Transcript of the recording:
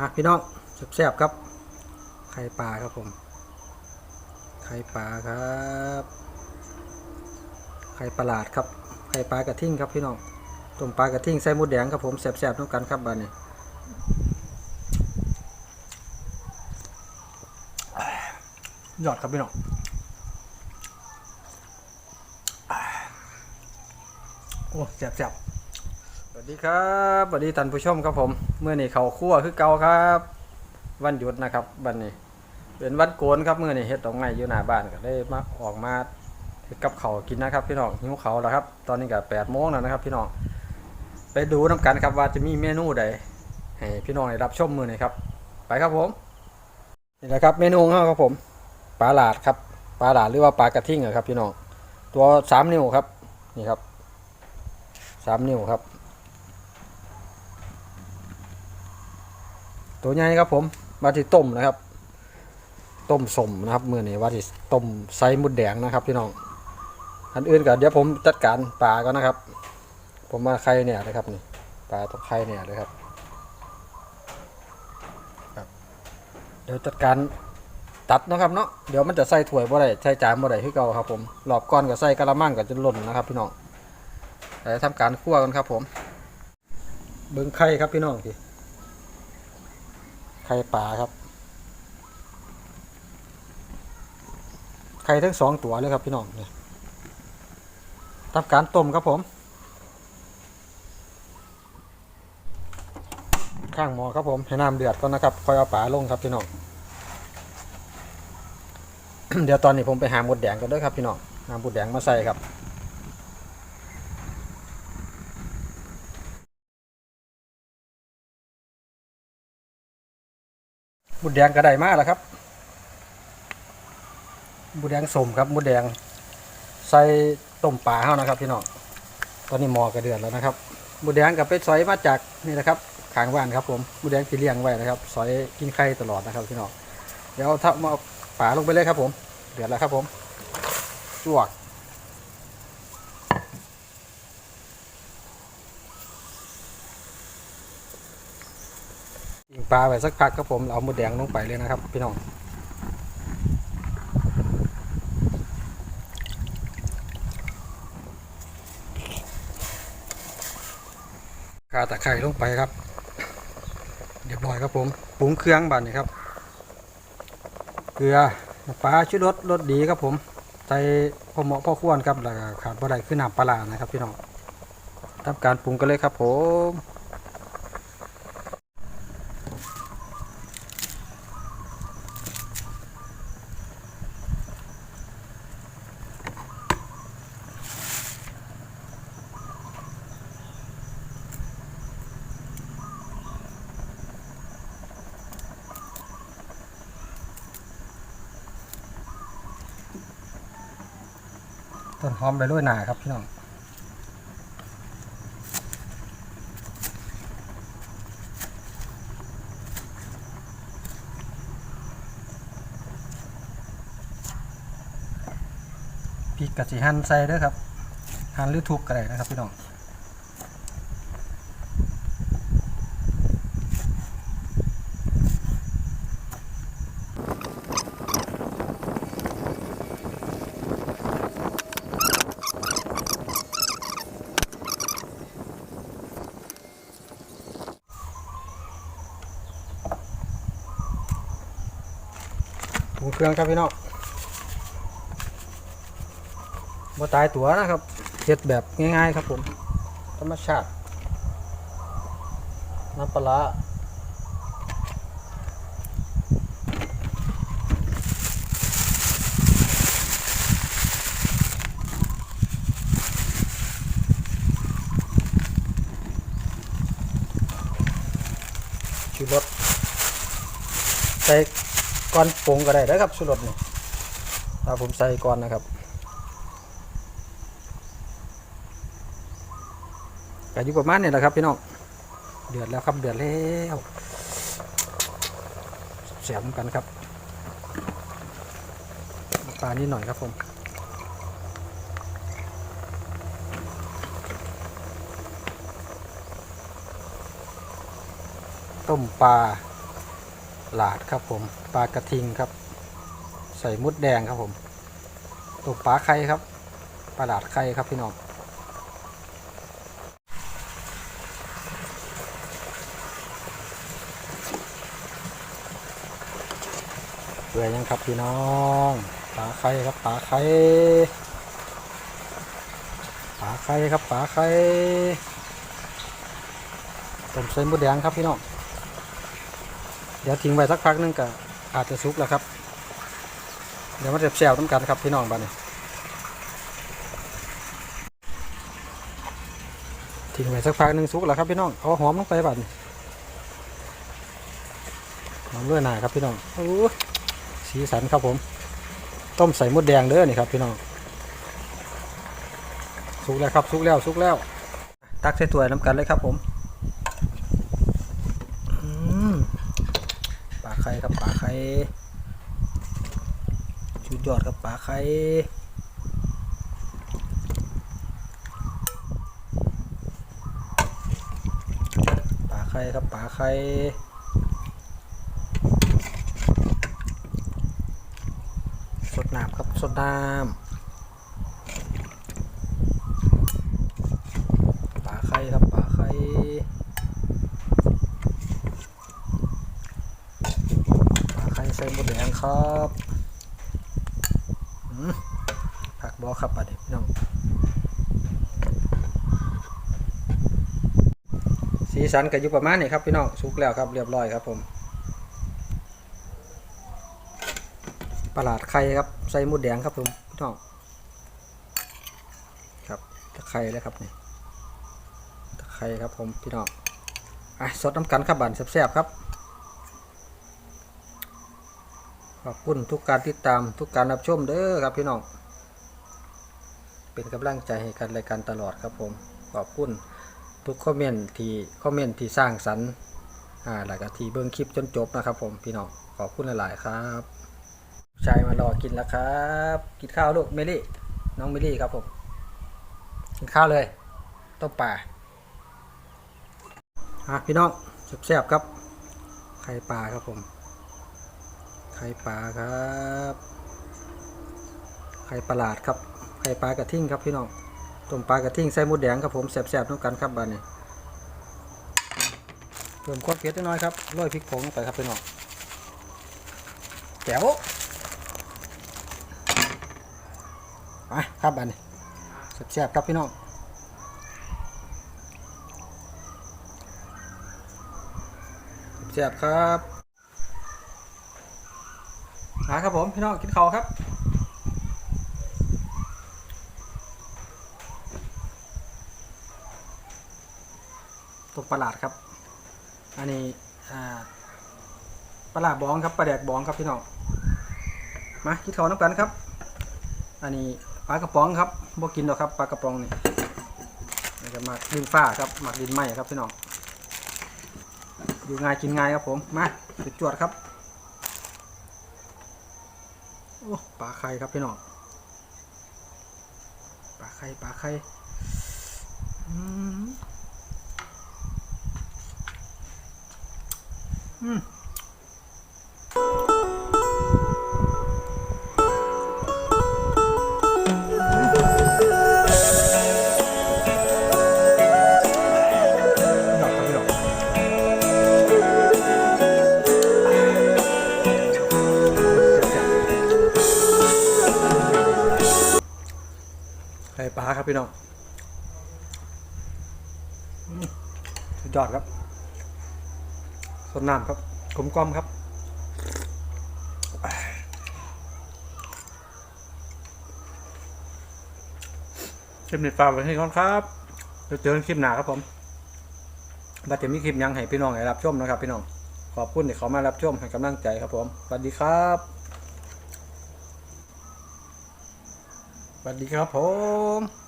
ฮะพี่น้องแซ่บๆครับ ไข่ปลาครับผม ไข่ปลาครับ ไข่ปลาหลาดครับ ไข่ปลากระทิ่งครับพี่น้อง ต้มปลากระทิ่งใส่หมูแดงครับผมแซ่บๆน้ำกันครับบ้านนี้ยอดครับพี่น้องโอ้แซ่บๆสวัสดีครับสวัสดีท่านผู้ชมครับผม เมื่อนี้เขาคั่วคือเก่าครับ วันหยุดนะครับวันนี้ เป็นวันโกนครับเมื่อนี้เฮ็ดตรงไงอยู่หน้าบ้านก็ได้มาออกมาเกับเขากินนะครับ พี่น้องหิวเขาแล้วครับ ตอนนี้ก็แปดโมงแล้วนะครับ พี่น้องไปดูน้ำกันครับว่าจะมีเมนูใดให้พี่น้องได้รับชมมือนี้ครับ ไปครับผมนี่แหละครับเมนูของเราครับผมปลาหลาดครับปลาหลาดหรือว่าปลากระทิ่งอครับพี่น้องตัวสามนิ้วครับนี่ครับสามนิ้วครับ ตัวใหญ่ครับผมวาที่ต้มนะครับ ต้มสมนะครับมือนี้วาที่ต้มไซมุดแดงนะครับพี่น้องอันอื่นก็เดี๋ยวผมจัดการปลาก็นนะครับ ผมมาไข่เนี่ยนะครับนี่ปลาต้องไข่เนี่ยเลยครับเดี๋ยวจัดการตัดนะครับเนาะเดี๋ยวมันจะใส่ถ้วยบ่ได้ใส่จานบ่ได้คือเก่าครับผมรอบก้อนก็ใส่กะละมังก็จะหล่นนะครับ พี่น้องเดี๋ยวทำการคั่วกันครับผม เบิ้งไข่ครับพี่น้องพี่ ไข่ปลาครับ ไข่ทั้งสองตัวเลยครับพี่น้องนี่ทำการต้มครับผม ข้างหม้อครับผมให้น้ำเดือดก่อนนะครับ ค่อยเอาปลาลงครับพี่น้อง เดี๋ยวตอนนี้ผมไปหาหมดแดงกันด้วยครับพี่น้องหาหมดแดงมาใส่ครับ มุดแดงก็ได้มากแล้วครับหมุดแดงสมครับหมุดแดง ใส่ต้มปลาเฮานะครับ พี่น้องตอนนี้หมอกระเดือดแล้วนะครับหมุดแดงกับไปซอยมาจากนี่นะครับขางบ้านครับผมหมุดแดงที่เลี้ยงไว้นะครับซอยกินไข่ตลอดนะครับพี่น้องเดี๋ยวถ้ามาเอาปลาลงไปเลยครับผม เดือดแล้วครับผมจวก ปลาไปสักพักครับผมเอาหมดแดงลงไปเลยนะครับ พี่น้องกาตะไคร้ลงไปครับเรียบร้อยครับผมปรุงเครื่องบันนี่ครับเกลือปลาชุดรสรสดีครับผมใส่พอเหมาะพอควรครับแล้วขาดบ่ได้คือน้ำปลาร้านะครับพี่น้องทำการปรุงกันเลยครับผม ต้นหอมไปด้วยหนาครับพี่น้องพริกกะสีหั่นใส่ด้วยครับหั่นหรือทุบก็ได้นะครับพี่น้อง งเครื่องครับพี่น้องบ่ตายตัวนะครับเฮ็ดแบบง่ายๆครับผม ธรรมชาติ น้ำปลาร้าชูรสใส่ ก่อนปรุงก็ได้นะครับชูรสนี่ถ้าผมใส่ก่อนนะครับก็อยู่ประมาณนี้แหละครับพี่น้องเดือดแล้วครับเดือดแล้วเสียมกันครับปลานิดหน่อยครับผมต้มปลา หลาดครับผมปลากระทิงครับ ใส่มุดแดงครับผมตัวปลาไข่ครับปลาหลาดไข่ครับพี่น้องเปื่อยยังครับพี่น้องปลาไข่ครับปลาไข่ปลาไข่ครับปลาไข่ต้มใส่มุดแดงครับพี่น้อง ดี๋ยวทิ้งไว้สักพักหนึงก็อาจจะสุกแล้วครับ เดี๋ยวมันจะแซวน้ำกันครับพี่น้องบ้านนี้ทิ้งไว้สักพักหนึงสุกแล้วครับพี่น้องเอาหอมลงไปบ้านนี้หอมด้วยหนาครับพี่น้องโอ้สีสันครับผม ต้มใส่มดแดงเด้อนี่ครับพี่น้องสุกแล้วครับสุกแล้วสุกแล้ว ตักใส่ถ้วยน้ำกันเลยครับผมอืม ปลาไข่ครับปลาไข่ ชุดยอดครับปลาไข่ปลาไข่ครับปลาไข่สดน้ำครับสดน้ำปลาไข่ครับปลาไข่ ปลาไข่ใส่หมดแดง ครับผักบอครับปลาเด็กพี่น้อง สีสันก็อยู่ประมาณนี้ครับพี่น้องสุกแล้วครับเรียบร้อยครับผมปลาหลาดไข่ครับใส่หมดแดงครับผมพี่น้องครับตะไคร้เลยครับนี่ตะไคร้ครับผมพี่น้องอะสดน้ำกันครับบันแซ่บๆครับ ขอบคุณทุกการติดตามทุกการรับชมเด้อครับพี่น้อง เป็นกำลังใจให้กันรายการตลอดครับผม ขอบคุณทุกคอมเมนต์ที่คอมเมนต์ที่สร้างสรรค์อ่าแล้วก็ที่เบิ่งคลิปจนจบนะครับผมพี่น้อง ขอบคุณหลาย ๆ ครับชายมารอกินแล้วครับ กินข้าวลูกเมลี่ น้องเมลี่ครับผม กินข้าวเลย ต้มปลาอะพี่น้องแซ่บๆครับ ไข่ปลาครับผม ไข่ปลาครับไข่ปลาหลาดครับไข่ปลากระทิ่งครับพี่น้องต้มปลากระทิ่งใส่หมูแดงครับผมแซ่บๆน้ำกันครับบ้านนี้เพิ่มความเผ็ดน้อยครับโรยพริกผงไปครับพี่น้องแจ๋วไปครับบ้านนี้แซ่บๆครับพี่น้องแซ่บๆครับ มาครับผมพี่น้องกินข้าครับตกปลาหลาดครับ อันนี้ปลาหลาดบองครับปลาแดกบองครับพี่น้องมากินข้าน้ำกันครับ อันนี้ปลากระป๋องครับบ่กินหรอกครับปลากระป๋องนี่นี่ก็หมักดินฟ้าครับหมักดินไหมครับพี่น้องอยู่ง่ายกินง่ายครับผมมาจุดจวดครับ ปลาไข่ครับพี่น้องปลาไข่ปลาไข่อืม ไข่ปลาครับพี่น้องสุดยอดครับสดน้ำครับกลมกล่อมครับคลิปนี้ฝากไว้ให้ก่อนครับเดี๋ยวเจอกันคลิปหน้าครับผมบัดจะมีคลิปยังให้พี่น้องได้รับชมนะครับพี่น้อง ขอบคุณที่เขามารับชมให้กำลังใจครับผม สวัสดีครับ สวัสดีครับผม